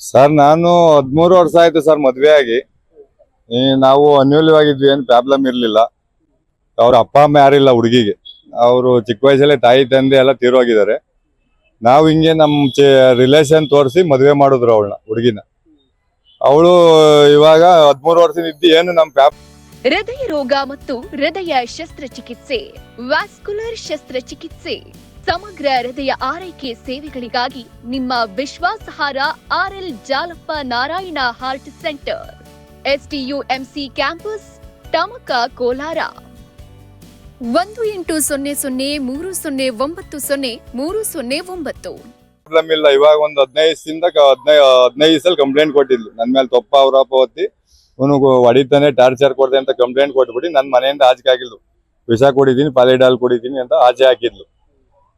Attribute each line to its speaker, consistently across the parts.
Speaker 1: Sir, ನಾನು ಹದಿಮೂರು ವರ್ಷ ಆಯ್ತು ಸರ್ ಮದ್ವೆ ಆಗಿ. ನಾವು ಅನ್ಯೂಲ್ಯವಾಗಿದ್ವಿ ಏನು ಪ್ರಾಬ್ಲಮ್ ಇರಲಿಲ್ಲ. ಅವ್ರ ಅಪ್ಪ, ಅಮ್ಮ ಯಾರಿಲ್ಲ ಹುಡುಗಿಗೆ. ಅವರು ಚಿಕ್ಕ ವಯಸ್ಸಲ್ಲೇ ತಾಯಿ, ತಂದೆ ಎಲ್ಲ ತೀರೋಗಿದ್ದಾರೆ ನಾವು ಹಿಂಗೆ ನಮ್ಮ ರಿಲೇಷನ್ ತೋರಿಸಿ ಮದುವೆ ಮಾಡಿದ್ರು ಅವಳನ್ನ, ಹುಡುಗಿನ. ಅವಳು ಇವಾಗ ಹದಿಮೂರು ವರ್ಷದಿಂದ ಏನು ನಮ್ಮ ಫ್ಯಾಮ್
Speaker 2: ಹೃದಯ ರೋಗ ಮತ್ತು ಹೃದಯ ಶಸ್ತ್ರಚಿಕಿತ್ಸೆ ವ್ಯಾಸ್ಕುಲರ್ ಶಸ್ತ್ರಚಿಕಿತ್ಸೆ. ಸಮಗ್ರ ಹೃದಯ ಆರೈಕೆ ಸೇವೆಗಳಿಗಾಗಿ ನಿಮ್ಮ ವಿಶ್ವಾಸಾರ್ಹ RL Jalappa Narayana heart centre. STUMC campus, Tamaka Kolar. ಒಂದು ಎಂಟು ಸೊನ್ನೆ ಸೊನ್ನೆ ಮೂರು ಸೊನ್ನೆ ಒಂಬತ್ತು ಸೊನ್ನೆ ಮೂರು ಸೊನ್ನೆ ಒಂಬತ್ತು.
Speaker 1: ಪ್ರಾಬ್ಲಮ್ ಇಲ್ಲ, ಇವಾಗ ಒಂದು ಹದಿನೈದು ಹದಿನೈದು ಹದಿನೈದು ಸಲ ಕಂಪ್ಲೇಂಟ್ ಕೊಟ್ಟಿದ್ಲು. ನನ್ನ ಮೇಲೆ ತಪ್ಪ ಅವರಪ್ಪ ಹೊತ್ತಿ ಅವನಿಗೆ ಹೊಡಿತಾನೆ ಟಾರ್ಚರ್ ಕೊಡ್ದೆ ಅಂತ ಕಂಪ್ಲೇಂಟ್ ಕೊಟ್ಬಿಟ್ಟು ನನ್ನ ಮನೆಯಿಂದ ಆಚೆ ಆಗಿಲ್ಲ ವಿಷ ಕೊಡಿದ್ದೀನಿ ಪಾಲಿಡಾಲ್ ಕೊಡಿದ್ದೀನಿ ಅಂತ ಆಚೆ ಹಾಕಿದ್ಲು.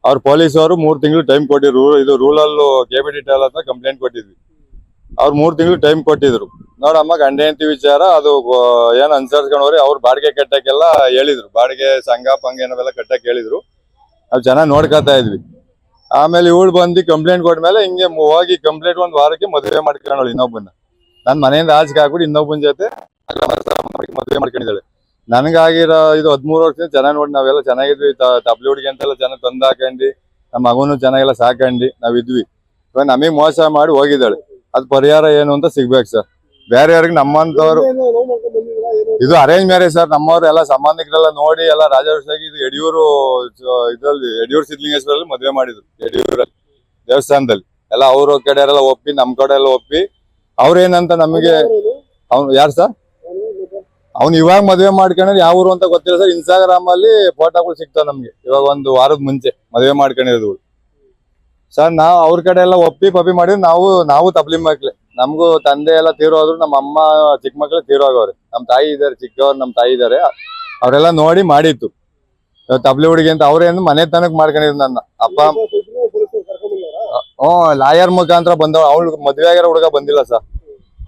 Speaker 1: ಅವ್ರ ಪೊಲೀಸವರು ಮೂರ್ ತಿಂಗಳು ಟೈಮ್ ಕೊಟ್ಟಿದ್ರು. ಇದು ರೂರಲ್ ಕೆ ಬಿ ಹತ್ರ ಕಂಪ್ಲೇಂಟ್ ಕೊಟ್ಟಿದ್ವಿ. ಅವ್ರು ಮೂರ್ ತಿಂಗಳು ಟೈಮ್ ಕೊಟ್ಟಿದ್ರು. ನೋಡಮ್ಮ ಗಂಡ ಹೆಂಡತಿ ವಿಚಾರ, ಅದು ಏನು ಅನ್ಸರ್ಸ್ಕೊಂಡವ್ರಿ, ಅವ್ರು ಬಾಡಿಗೆ ಕಟ್ಟಕ್ಕೆಲ್ಲ ಹೇಳಿದ್ರು. ಬಾಡಿಗೆ ಸಂಘ ಪಂಗ ಏನವೆಲ್ಲ ಕಟ್ಟಕ್ಕೆ ಹೇಳಿದ್ರು. ನಾವು ಚೆನ್ನಾಗಿ ನೋಡ್ಕೊತಾ ಇದ್ವಿ. ಆಮೇಲೆ ಇವಳು ಬಂದು ಕಂಪ್ಲೇಂಟ್ ಕೊಟ್ಮೇಲೆ ಹಿಂಗೆ ಹೋಗಿ ಕಂಪ್ಲೇಂಟ್ ಒಂದ್ ವಾರಕ್ಕೆ ಮದುವೆ ಮಾಡ್ಕೊಂಡವಳು ಇನ್ನೊಬ್ಬನ ನನ್ನ ಮನೆಯಿಂದ ಆಚೆಗೆ ಹಾಕ್ಬಿಟ್ಟು ಇನ್ನೊಬ್ಬನ ಜೊತೆ ಮದುವೆ ಮಾಡ್ಕೊಂಡಿದ್ದಾಳೆ. ನನಗಾಗಿರೋ ಇದು ಹದಿಮೂರು ವರ್ಷದಿಂದ ಚೆನ್ನಾಗಿ ನೋಡಿ ನಾವೆಲ್ಲ ಚೆನ್ನಾಗಿದ್ವಿ. ತಬ್ಲಿ ಹುಡುಗಿ ಅಂತೆಲ್ಲ ಚೆನ್ನಾಗಿ ತಂದು ಹಾಕೊಂಡಿ, ನಮ್ಮ ಮಗುನು ಚೆನ್ನಾಗೆಲ್ಲ ಸಾಕಂಡಿ ನಾವಿದ್ವಿ ಇವಾಗ ನಮಗೆ ಮೋಸ ಮಾಡಿ ಹೋಗಿದ್ದಾಳೆ. ಅದ್ ಪರಿಹಾರ ಏನು ಅಂತ ಸಿಗ್ಬೇಕು ಸರ್. ಬೇರೆ ಯಾರಿಗೆ ನಮ್ಮಂತವ್ರು ಇದು ಅರೇಂಜ್ ಮ್ಯಾರೇಜ್ ಸರ್. ನಮ್ಮವ್ರು ಎಲ್ಲ ಸಂಬಂಧಿಕರೆಲ್ಲ ನೋಡಿ ಎಲ್ಲ ರಾಜಿ ಇದು ಯಡಿಯೂರು ಇದ್ರಲ್ಲಿ, ಯಡಿಯೂರು ಸಿದ್ಧಲಿಂಗೇಶ್ವರಲ್ಲಿ ಮದುವೆ ಮಾಡಿದ್ರು. ಯಡಿಯೂರಲ್ಲಿ, ದೇವಸ್ಥಾನದಲ್ಲಿ. ಎಲ್ಲ ಅವ್ರ ಕಡೆಯವರೆಲ್ಲ ಒಪ್ಪಿ, ನಮ್ ಕಡೆ ಎಲ್ಲ ಒಪ್ಪಿ, ಅವ್ರೇನಂತ ನಮಗೆ ಅವ್ನು ಯಾರು ಸರ್? ಅವ್ನು ಇವಾಗ ಮದುವೆ ಮಾಡ್ಕೊಂಡ್ರೆ ಯಾವ ಊರು ಅಂತ ಗೊತ್ತಿಲ್ಲ ಸರ್. ಇನ್ಸ್ಟಾಗ್ರಾಮ್ ಅಲ್ಲಿ ಫೋಟೋಗಳು ಸಿಗ್ತಾವ ನಮ್ಗೆ. ಇವಾಗ ಒಂದು ವಾರದ ಮುಂಚೆ ಮದುವೆ ಮಾಡ್ಕೊಂಡಿರೋದು ಸರ್ ನಾವು ಅವ್ರ ಕಡೆ ಎಲ್ಲ ಒಪ್ಪಿ ಪಪ್ಪಿ ಮಾಡಿದ್ರು ನಾವು ನಾವು ತಪ್ಲಿ ಮಕ್ಳೆ ನಮಗೂ ತಂದೆ ಎಲ್ಲ ತೀರೋದ್ರು ನಮ್ಮ ಅಮ್ಮ ಚಿಕ್ಕ ಮಕ್ಳು ತೀರೋಗವ್ರೆ ನಮ್ಮ ತಾಯಿ ಇದಾರೆ ಚಿಕ್ಕವ್ರು ನಮ್ಮ ತಾಯಿ ಇದಾರೆ ಅವರೆಲ್ಲ ನೋಡಿ ಮಾಡಿತ್ತು ತಬ್ಲಿ ಹುಡುಗಿ ಅಂತ ಅವ್ರೇನು ಮನೆ ತನಕ ಮಾಡ್ಕೊಂಡಿದ್ರು ನನ್ನ. ಅಪ್ಪ ಹ್ಞೂ ಲಾಯರ್ ಮುಖಾಂತರ ಬಂದವ. ಅವ್ಳು ಮದ್ವೆ ಆಗಿರೋ ಹುಡುಗ ಬಂದಿಲ್ಲ ಸರ್.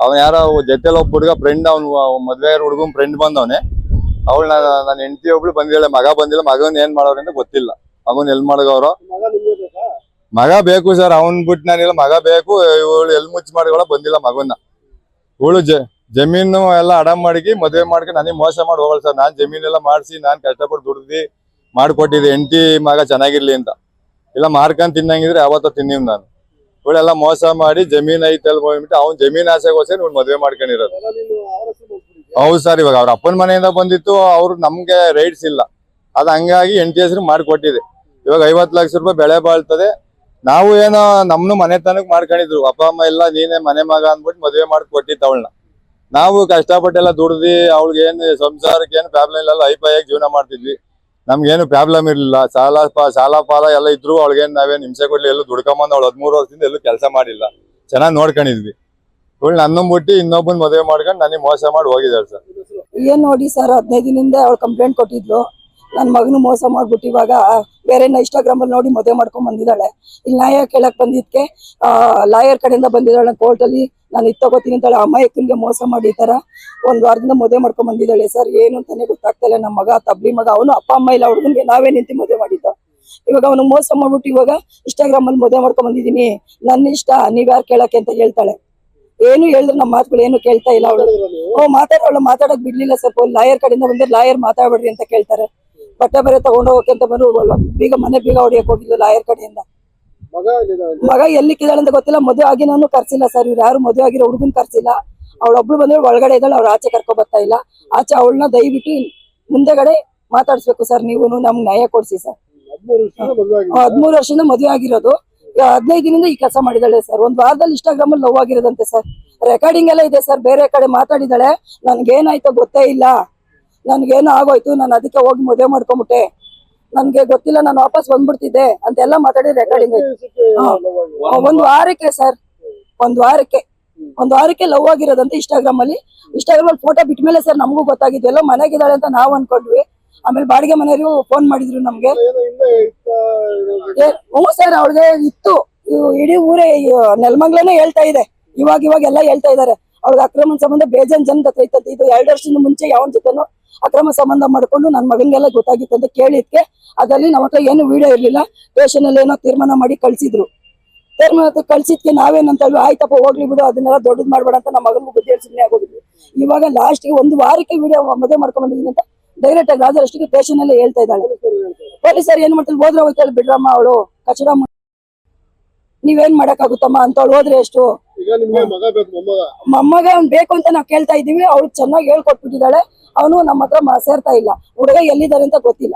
Speaker 1: ಅವ್ನ ಯಾರೋ ಜೊತೆಲಿ ಒಬ್ಬ ಹುಡುಗ ಫ್ರೆಂಡ್ ಅವ್ನು ಮದ್ವೆ ಹುಡುಗನ್ ಫ್ರೆಂಡ್ ಬಂದವನೆ. ಅವಳು ನನ್ನ ಹೆಂಡತಿ ಒಬ್ಳು ಬಂದಿಲ್ಲ ಮಗ ಬಂದಿಲ್ಲ, ಮಗನ್ ಏನ್ ಮಾಡೋರು ಅಂತ ಗೊತ್ತಿಲ್ಲ. ಮಗನ್ ಎಲ್ ಮಾಡಗವ್ರು? ಮಗ ಬೇಕು ಸರ್ ಅವನ್ ಬಿಟ್ಟು ನಾನಿಲ್ಲ ಮಗ ಬೇಕು, ಇವಳು ಎಲ್ ಮುಚ್ಚಿ ಮಾಡಿಗಳ ಬಂದಿಲ್ಲ ಮಗನ್ನ. ಇವಳು ಜಮೀನು ಎಲ್ಲ ಅಡ ಮಾಡಿ ಮದ್ವೆ ಮಾಡ್ಕೊಂಡು ನನಗೆ ಮೋಸ ಮಾಡಿ ಹೋಗಲ್ಲ ಸರ್ ನಾನ್ ಜಮೀನೆಲ್ಲ ಮಾಡಿಸಿ, ನಾನ್ ಕಷ್ಟಪಟ್ಟು ದುಡ್ದಿ ಮಾಡ್ಕೊಟ್ಟಿದ್ದೆ. ಹೆಂಡತಿ ಮಗ ಚೆನ್ನಾಗಿರ್ಲಿ ಅಂತ. ಇಲ್ಲ, ಮಾರ್ಕೊಂಡ್ ತಿನ್ನಂಗಿದ್ರೆ ಯಾವತ್ತ ತಿನ್ನಿವ್ ನಾನು. ಇವಳೆಲ್ಲ ಮೋಸ ಮಾಡಿ ಜಮೀನ್ ಐತೆ ಹೋಗ್ಬಿಟ್ಟು ಅವ್ನ್ ಜಮೀನ್ ಆಸೆಗೋಸ್ಕರ ಇವ್ನು ಮದ್ವೆ ಮಾಡ್ಕೊಂಡಿರೋದು. ಹೌದು ಸರ್ ಇವಾಗ ಅವ್ರ ಅಪ್ಪನ ಮನೆಯಿಂದ ಬಂದಿತ್ತು ಅವ್ರು ನಮ್ಗೆ ರೈಟ್ಸ್ ಇಲ್ಲ. ಅದ್ ಹಂಗಾಗಿ ಎಂಟಿ ಹೆಸರು ಮಾಡ್ಕೊಟ್ಟಿದೆ. ಇವಾಗ ಐವತ್ ಲಕ್ಷ ರೂಪಾಯಿ ಬೆಳೆ ಬಾಳ್ತದೆ. ನಾವು ಏನೋ ನಮ್ನು ಮನೆ ತನಕ ಮಾಡ್ಕೊಂಡಿದ್ರು. ಅಪ್ಪ ಅಮ್ಮ ಎಲ್ಲ ನೀನೇ ಮನೆ ಮಗ ಅಂದ್ಬಿಟ್ಟು ಮದ್ವೆ ಮಾಡ್ಕೊಟ್ಟಿತ್ತು ಅವಳನ್ನ. ನಾವು ಕಷ್ಟಪಟ್ಟೆಲ್ಲ ದುಡ್ದು ಅವಳಿಗೆ ಏನು ಸಂಸಾರಕ್ಕೆ ಏನು ಪ್ರಾಬ್ಲಮ್ ಇಲ್ಲ ಐಪಾಯಾಗಿ ಜೀವನ ಮಾಡ್ತಿದ್ವಿ. ನಮ್ಗೇನು ಪ್ರಾಬ್ಲಮ್ ಇರ್ಲಿಲ್ಲ. ಸಾಲ ಸಾಲ ಪಾಲ ಎಲ್ಲ ಇದ್ರು ಅವಳಿಗೇನು ನಾವೇನು ಹಿಂಸೆ ಕೊಡ್ಲಿ, ಎಲ್ಲೂ ದುಡ್ಕೊಂಬಂದ್ ಅವಳು ಹದಿಮೂರು ವರ್ಷದಿಂದ ಎಲ್ಲೂ ಕೆಲಸ ಮಾಡಿಲ್ಲ. ಚೆನ್ನಾಗಿ ನೋಡ್ಕೊಂಡಿದ್ವಿ. ಇವಳು ನನ್ನ ಬಿಟ್ಟು ಇನ್ನೊಬ್ಬನ್ ಮದುವೆ ಮಾಡ್ಕೊಂಡು ನನಗೆ ಮೋಸ ಮಾಡಿ ಹೋಗಿದ್ದಾಳೆ ಸರ್.
Speaker 3: ಏನ್ ನೋಡಿ ಸರ್ ಹದಿನೈದು ದಿನದಿಂದ ಅವಳು ಕಂಪ್ಲೇಂಟ್ ಕೊಟ್ಟಿದ್ಲು. ನನ್ನ ಮಗನು ಮೋಸ ಮಾಡ್ಬಿಟ್ಟು ಇವಾಗ ಬೇರೆ ಇನ್ಸ್ಟಾಗ್ರಾಮ್ ಅಲ್ಲಿ ನೋಡಿ ಮದುವೆ ಮಾಡ್ಕೊಂಡ್ ಬಂದಿದ್ದಾಳೆ. ಇಲ್ಲಿ ನ್ಯಾಯ ಕೇಳಕ್ ಬಂದಿದ್ಕೆ ಲಾಯರ್ ಕಡೆಯಿಂದ ಬಂದಿದ್ದಾಳೆ ಕೋರ್ಟ್ ಅಲ್ಲಿ. ನಾನು ಇತ್ತು ತಗೋತೀನಿ ಅಂತಾಳೆ. ಅಮಾಯಕನ್ಗೆ ಮೋಸ ಮಾಡಿ ತರ ಒಂದ್ ವಾರದಿಂದ ಮದುವೆ ಮಾಡ್ಕೊಂಡ್ ಬಂದಿದ್ದಾಳೆ. ಸರ್, ಏನು ಅಂತಾನೆ ಗೊತ್ತಾಗ್ತಾ ಇಲ್ಲ. ನಮ್ಮ ಮಗ, ತಬ್ಲಿ ಮಗ, ಅವನು ಅಪ್ಪ, ಅಮ್ಮ ಇಲ್ಲ. ಹುಡುಗನ್ಗೆ ನಾವೇ ನಿಂತು ಮದುವೆ ಮಾಡಿದ್ದ. ಇವಾಗ ಅವನು ಮೋಸ ಮಾಡ್ಬಿಟ್ಟು ಇವಾಗ ಇನ್ಸ್ಟಾಗ್ರಾಮ್ ಅಲ್ಲಿ ಮದುವೆ ಮಾಡ್ಕೊಂಡ್ ಬಂದಿದೀನಿ ನನ್ನ ಇಷ್ಟ, ನೀವ್ ಯಾರು ಕೇಳಕ್ಕೆ ಅಂತ ಹೇಳ್ತಾಳೆ. ಏನು ಹೇಳಿದ್ರು ನಮ್ಮ ಮಾತುಗಳು ಏನು ಕೇಳ್ತಾ ಇಲ್ಲ ಅವಳು. ಓ, ಮಾತಾಡೋಳು. ಮಾತಾಡಕ್ ಬಿಡ್ಲಿಲ್ಲ ಸ್ವಲ್ಪ ಲಾಯರ್ ಕಡೆಯಿಂದ ಬಂದ್ರೆ ಲಾಯರ್ ಮಾತಾಡ್ಬೇಡ್ರಿ ಅಂತ ಕೇಳ್ತಾರೆ. ಬಟ್ಟೆ ಬೇರೆ ತಗೊಂಡು ಹೋಗಕ್ಕೆ ಅಂತ ಬಂದು ಬೀಗ ಮನೆ ಬೀಗ ಹೊಡಿಯಕ್ ಹೋಗಿದ್ಲು ಲಾಯರ್ ಕಡೆಯಿಂದ. ಮಗ ಎಲ್ಲಿಕ್ಕಿದಾಳೆ ಅಂತ ಗೊತ್ತಿಲ್ಲ. ಮದುವೆ ಆಗಿ ನಾನು ಕರ್ಸಿಲ್ಲ ಸರ್. ಇವ್ರು ಯಾರು ಮದುವೆ ಆಗಿರೋ ಹುಡುಗನ್ ಕರ್ಸಿಲ್ಲ. ಅವಳೊಬ್ಳು ಬಂದ್ರೆ ಒಳಗಡೆ ಇದ್ದಾಳೆ ಅವ್ರು ಆಚೆ ಕರ್ಕೊ ಬರ್ತಾ ಇಲ್ಲ. ಆಚೆ ಅವಳನ್ನ ದಯವಿಟ್ಟು ಮುಂದೆಗಡೆ ಮಾತಾಡ್ಸ್ಬೇಕು ಸರ್. ನೀವು ನಮ್ಗೆ ನ್ಯಾಯ ಕೊಡ್ಸಿ ಸರ್. ಹದಿಮೂರು ವರ್ಷದಿಂದ ಮದುವೆ ಆಗಿರೋದು. ಹದಿನೈದು ದಿನದಿಂದ ಈ ಕೆಲಸ ಮಾಡಿದಾಳೆ ಸರ್. ಒಂದ್ ವಾರದಲ್ಲಿ ಇನ್ಸ್ಟಾಗ್ರಾಮ್ ಅಲ್ಲಿ ಲವ್ ಆಗಿರೋದಂತೆ ಸರ್. ರೆಕಾರ್ಡಿಂಗ್ ಎಲ್ಲ ಇದೆ ಸರ್. ಬೇರೆ ಕಡೆ ಮಾತಾಡಿದಾಳೆ ನನ್ಗೇನಾಯ್ತೋ ಗೊತ್ತೇ ಇಲ್ಲ. ನನ್ಗೇನೋ ಆಗೋಯ್ತು, ನಾನು ಅದಕ್ಕೆ ಹೋಗಿ ಮದುವೆ ಮಾಡ್ಕೊಂಬಿಟ್ಟೆ. ನನ್ಗೆ ಗೊತ್ತಿಲ್ಲ, ನಾನು ವಾಪಸ್ ಬಂದ್ಬಿಡ್ತಿದ್ದೆ ಅಂತೆಲ್ಲ ಮಾತಾಡಿ ರೆಕಾರ್ಡಿಂಗ್ ಒಂದ್ ವಾರಕ್ಕೆ ಸರ್. ಒಂದ್ ವಾರಕ್ಕೆ. ಒಂದ್ ವಾರಕ್ಕೆ ಲವ್ ಆಗಿರೋದಂತ ಇನ್ಸ್ಟಾಗ್ರಾಮ್ ಅಲ್ಲಿ ಇನ್ಸ್ಟಾಗ್ರಾಮ್ ಅಲ್ಲಿ ಫೋಟೋ ಬಿಟ್ಟ ಮೇಲೆ ಸರ್ ನಮಗೂ ಗೊತ್ತಾಗಿದ್ದು, ಎಲ್ಲ ಮನೆಗಿದ್ದಾಳೆ ಅಂತ ನಾವ್ ಅನ್ಕೊಂಡ್ವಿ. ಆಮೇಲೆ ಬಾಡಿಗೆ ಮನೆಯವರು ಫೋನ್ ಮಾಡಿದ್ರು ನಮ್ಗೆ. ಹ್ಞೂ ಸರ್, ಅವಳಿಗೆ ಇತ್ತು. ಇಡೀ ಊರೇ ನೆಲಮಂಗ್ಲನೇ ಹೇಳ್ತಾ ಇದೆ. ಇವಾಗ ಇವಾಗ ಎಲ್ಲ ಹೇಳ್ತಾ ಇದಾರೆ ಅವ್ಳಿಗೆ ಅಕ್ರಮ ಸಂಬಂಧ, ಬೇಜಾನ್ ಜನ ಹತ್ರ ಇದು ಎರಡು ವರ್ಷದ ಮುಂಚೆ ಯಾವನ್ ಜೊತೆನೋ ಅಕ್ರಮ ಸಂಬಂಧ ಮಾಡ್ಕೊಂಡು ನನ್ನ ಮಗನಿಗೆಲ್ಲ ಗೊತ್ತಾಗಿತ್ತು ಅಂತ ಕೇಳಿದ್ಕೆ ಅದರಲ್ಲಿ ನಮ್ಮ ಹತ್ರ ಏನು ವಿಡಿಯೋ ಇರ್ಲಿಲ್ಲ. ಸ್ಟೇಷನ್ ಅಲ್ಲಿ ಏನೋ ತೀರ್ಮಾನ ಮಾಡಿ ಕಳ್ಸಿದ್ರು. ತೀರ್ಮಾನ ಕಳ್ಸಿದ್ಕೆ ನಾವೇನಂತ ಆಯ್ತಪ್ಪ, ಹೋಗ್ಲಿ ಬಿಡು, ಅದನ್ನೆಲ್ಲ ದೊಡ್ಡದ್ ಮಾಡ್ಬೇಡ ಅಂತ ನಮ್ಮ ಮಗನಿಗೂ ಬುದ್ಧಿ ಸುಮ್ಮನೆ ಆಗೋಗಿದ್ವಿ. ಇವಾಗ ಲಾಸ್ಟ್ಗೆ ಒಂದು ವಾರಕ್ಕೆ ವಿಡಿಯೋ ಮದುವೆ ಮಾಡ್ಕೊಂಡ್ ಬಂದಿದ್ದೀನಿ ಅಂತ ಡೈರೆಕ್ಟ್ ಆಗಿ ರಾಜರಷ್ಟಿಗೆ ಸ್ಟೇಷನ್ ಅಲ್ಲೇ ಹೇಳ್ತಾ ಇದ್ದಾಳೆ. ಪೊಲೀಸರು ಏನ್ ಮಾಡ್ತಾರೆ ಹೋದ್ರೆ ಹೋಗ್ತಾಳೆ ಬಿಡ್ರಮ್ಮ, ಅವಳು ಕಚಡ ನೀವೇನ್ ಮಾಡಕ್ಕಾಗುತ್ತಮ್ಮ? ಅಂತವಳು ಹೋದ್ರೆ ಎಷ್ಟು?
Speaker 4: ಈಗ
Speaker 3: ಮೊಮ್ಮಗ? ಅವ್ನ್ ಬೇಕು ಅಂತ ನಾವ್ ಕೇಳ್ತಾ ಇದೀವಿ ಅವಳು ಚೆನ್ನಾಗಿ ಹೇಳ್ಕೊಟ್ಬಿಟ್ಟಿದ್ದಾಳೆ, ಅವನು ನಮ್ಮ ಹತ್ರ ಮ- ಸೇರ್ತಾ ಇಲ್ಲ. ಹುಡುಗ ಎಲ್ಲಿದ್ದಾರೆ ಅಂತ ಗೊತ್ತಿಲ್ಲ.